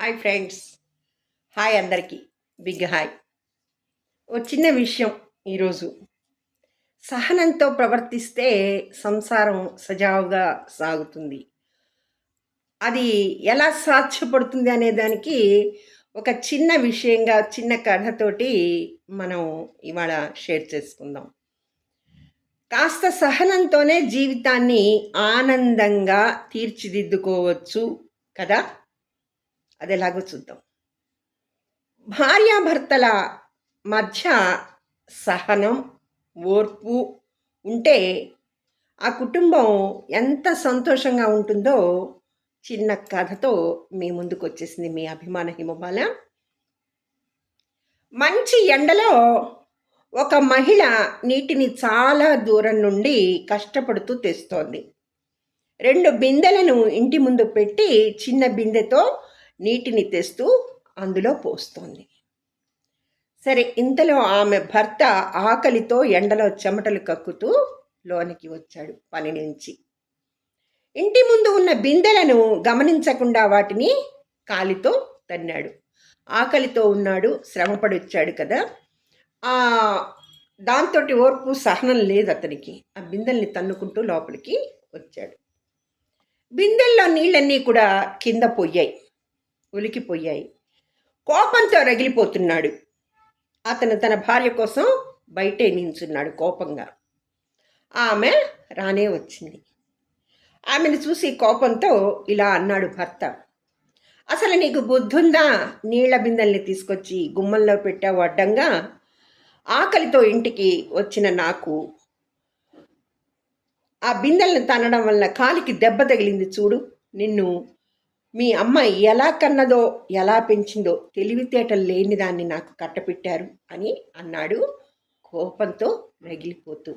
Hi friends hi అందరికీ. Big hi ఓ చిన్న విషయం ఈరోజు. సహనంతో ప్రవర్తిస్తే సంసారం సజావుగా సాగుతుంది. అది ఎలా సాధ్యపడుతుంది అనే దానికి ఒక చిన్న విషయంగా చిన్న కథతోటి మనం ఇవాళ షేర్ చేసుకుందాం. కాస్త సహనంతోనే జీవితాన్ని ఆనందంగా తీర్చిదిద్దుకోవచ్చు కదా? అది ఎలాగో చూద్దాం. భార్యాభర్తల మధ్య సహనం ఓర్పు ఉంటే ఆ కుటుంబం ఎంత సంతోషంగా ఉంటుందో చిన్న కథతో మీ ముందుకు వచ్చేసింది మీ అభిమాన హిమబాల. మంచి ఎండలో ఒక మహిళ నీటిని చాలా దూరం నుండి కష్టపడుతూ తెస్తోంది. రెండు బిందెలను ఇంటి ముందు పెట్టి చిన్న బిందెతో నీటిని తెస్తూ అందులో పోస్తోంది. సరే ఇంతలో ఆమె భర్త ఆకలితో ఎండలో చెమటలు కక్కుతూ లోనికి వచ్చాడు పని నుంచి. ఇంటి ముందు ఉన్న బిందెలను గమనించకుండా వాటిని కాలితో తన్నాడు. ఆకలితో ఉన్నాడు శ్రమపడి వచ్చాడు కదా. ఆ దాంతో ఓర్పు సహనం లేదు అతనికి. ఆ బిందెల్ని తన్నుకుంటూ లోపలికి వచ్చాడు. బిందెల్లో నీళ్ళన్నీ కూడా కింద పోయాయి. ఉలికిపోయాయి. కోపంతో రగిలిపోతున్నాడు. అతను తన భార్య కోసం బయటే నించున్నాడు కోపంగా. ఆమె రానే వచ్చింది. ఆమెను చూసి కోపంతో ఇలా అన్నాడు భర్త. అసలు నీకు బుద్ధుందా? నీళ్ళ బిందెల్ని తీసుకొచ్చి గుమ్మంలో పెట్టావు అడ్డంగా? ఆకలితో ఇంటికి వచ్చిన నాకు ఆ బిందెలను తనడం వల్ల కాలికి దెబ్బ తగిలింది చూడు నిన్ను. మీ అమ్మ ఎలా కన్నదో ఎలా పెంచిందో తెలివితేటలు లేని దాన్ని నాకు కట్టపెట్టారు అని అన్నాడు కోపంతో రగిలిపోతూ.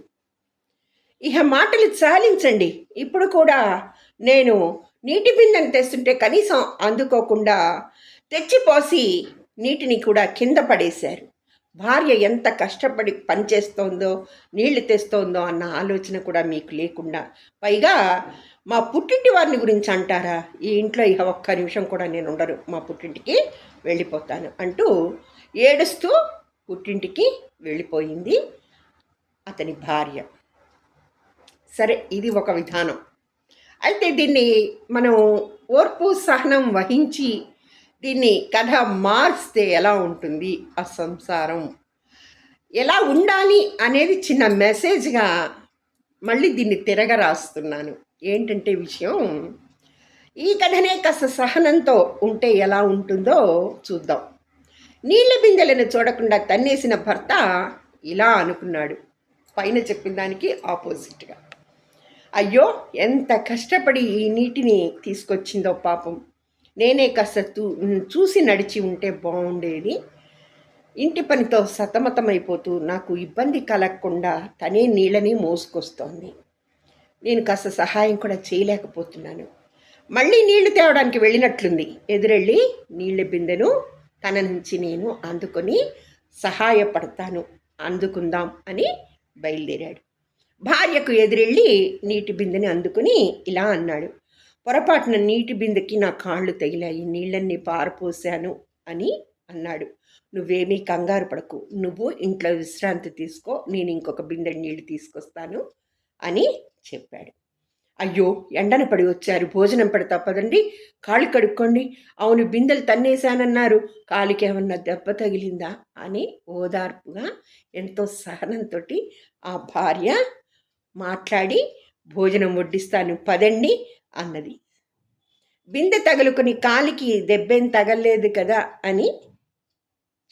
ఇహ మాటలు చాలించండి. ఇప్పుడు కూడా నేను నీటి బిందెను తెస్తుంటే కనీసం అందుకోకుండా తెచ్చిపోసి నీటిని కూడా కింద పడేశారు. భార్య ఎంత కష్టపడి పనిచేస్తోందో నీళ్ళు తెస్తోందో అన్న ఆలోచన కూడా మీకు లేకుండా. పైగా మా పుట్టింటి వారిని గురించి అంటారా? ఈ ఇంట్లో ఇక ఒక్క నిమిషం కూడా నేను ఉండరు మా పుట్టింటికి వెళ్ళిపోతాను అంటూ ఏడుస్తూ పుట్టింటికి వెళ్ళిపోయింది అతని భార్య. సరే ఇది ఒక విధానం. అయితే దీన్ని మనం ఓర్పు సహనం వహించి దీన్ని కథ మార్స్తే ఎలా ఉంటుంది ఆ సంసారం? ఎలా ఉండాలి అనేది చిన్న మెసేజ్గా మళ్ళీ దీన్ని తిరగ రాస్తున్నాను ఏంటంటే విషయం ఈ కథనే కాస్త సహనంతో ఉంటే ఎలా ఉంటుందో చూద్దాం. నీళ్ళ బిందెలను చూడకుండా తన్నేసిన భర్త ఇలా అనుకున్నాడు. పైన చెప్పిన దానికి ఆపోజిట్గా అయ్యో ఎంత కష్టపడి ఈ నీటిని తీసుకొచ్చిందో పాపం. నేనే కాస్త చూసి నడిచి ఉంటే బాగుండేది ఇంటి పనితో సతమతమైపోతూ నాకు ఇబ్బంది కలగకుండా తనే నీళ్ళని మోసుకొస్తోంది. నేను కాస్త సహాయం కూడా చేయలేకపోతున్నాను. మళ్ళీ నీళ్ళు తేవడానికి వెళ్ళినట్లుంది. ఎదురెళ్ళి నీళ్ళ బిందెను తన నుంచి నేను అందుకొని సహాయపడతాను అందుకుందాం అని బయలుదేరాడు. భార్యకు ఎదురెళ్ళి నీటి బిందెని అందుకుని ఇలా అన్నాడు. పొరపాటున నీటి బిందెకి నా కాళ్ళు తగిలాయి నీళ్ళన్నీ పారపోసాను అని అన్నాడు. నువ్వేమీ కంగారు పడకు. నువ్వు ఇంట్లో విశ్రాంతి తీసుకో నేను ఇంకొక బిందె నీళ్ళు తీసుకొస్తాను. అని చెప్పాడు. అయ్యో ఎండన పడి వచ్చారు. భోజనం పెడతా పదండి. కాళ్ళు కడుక్కోండి. అవును బిందెలు తన్నేశానన్నారు. కాలికి ఏమన్నా దెబ్బ తగిలిందా అని ఓదార్పుగా ఎంతో సహనంతో ఆ భార్య మాట్లాడి భోజనం వడ్డిస్తాను పదండి అన్నది. బిందె తగులుకుని కాలికి దెబ్బేం తగలేదు కదా అని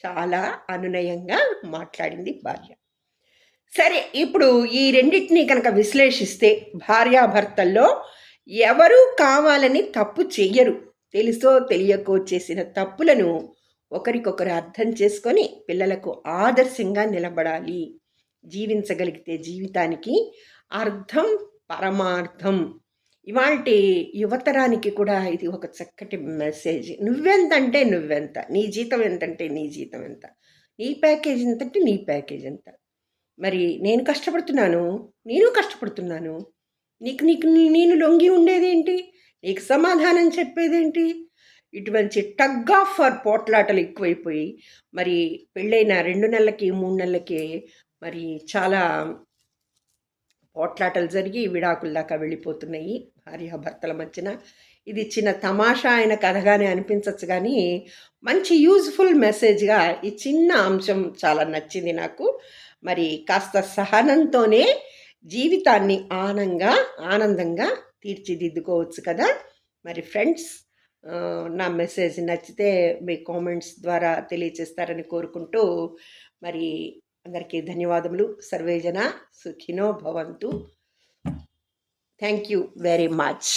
చాలా అనునయంగా మాట్లాడింది భార్య. సరే ఇప్పుడు ఈ రెండింటినీ కనుక విశ్లేషిస్తే భార్యాభర్తల్లో ఎవరూ కావాలని తప్పు చెయ్యరు తెలుసో తెలియకో చేసిన తప్పులను ఒకరికొకరు అర్థం చేసుకొని పిల్లలకు ఆదర్శంగా నిలబడాలి. జీవించగలిగితే జీవితానికి అర్థం పరమార్థం. ఇవాళ యువతరానికి కూడా ఇది ఒక చక్కటి మెసేజ్. నువ్వెంత అంటే నువ్వెంత నీ జీతం ఎంతంటే నీ జీతం ఎంత నీ ప్యాకేజ్ ఎంతంటే నీ ప్యాకేజ్ ఎంత. మరి నేను కష్టపడుతున్నాను నేను కష్టపడుతున్నాను. నీకు నీకు నేను లొంగి ఉండేదేంటి? నీకు సమాధానం చెప్పేదేంటి? ఇటువంటి టగ్ ఆఫ్ ఫర్ పోట్లాటలు ఎక్కువైపోయి మరి పెళ్ళైన రెండు నెలలకి మూడు నెలలకి మరి చాలా పోట్లాటలు జరిగి విడాకుల దాకా వెళ్ళిపోతున్నాయి భార్యాభర్తల మధ్యన. ఇది చిన్న తమాషా అయిన కథగానే అనిపించవచ్చు కానీ మంచి యూజ్ఫుల్ మెసేజ్గా ఈ చిన్న అంశం చాలా నచ్చింది నాకు. మరి కాస్త సహనంతోనే జీవితాన్ని ఆనందంగా ఆనందంగా తీర్చిదిద్దుకోవచ్చు కదా? మరి ఫ్రెండ్స్ నా మెసేజ్ నచ్చితే మీ కామెంట్స్ ద్వారా తెలియచేస్తారని కోరుకుంటూ మరి అందరికీ ధన్యవాదములు. సర్వేజన సుఖినో భవంతు. Thank you very much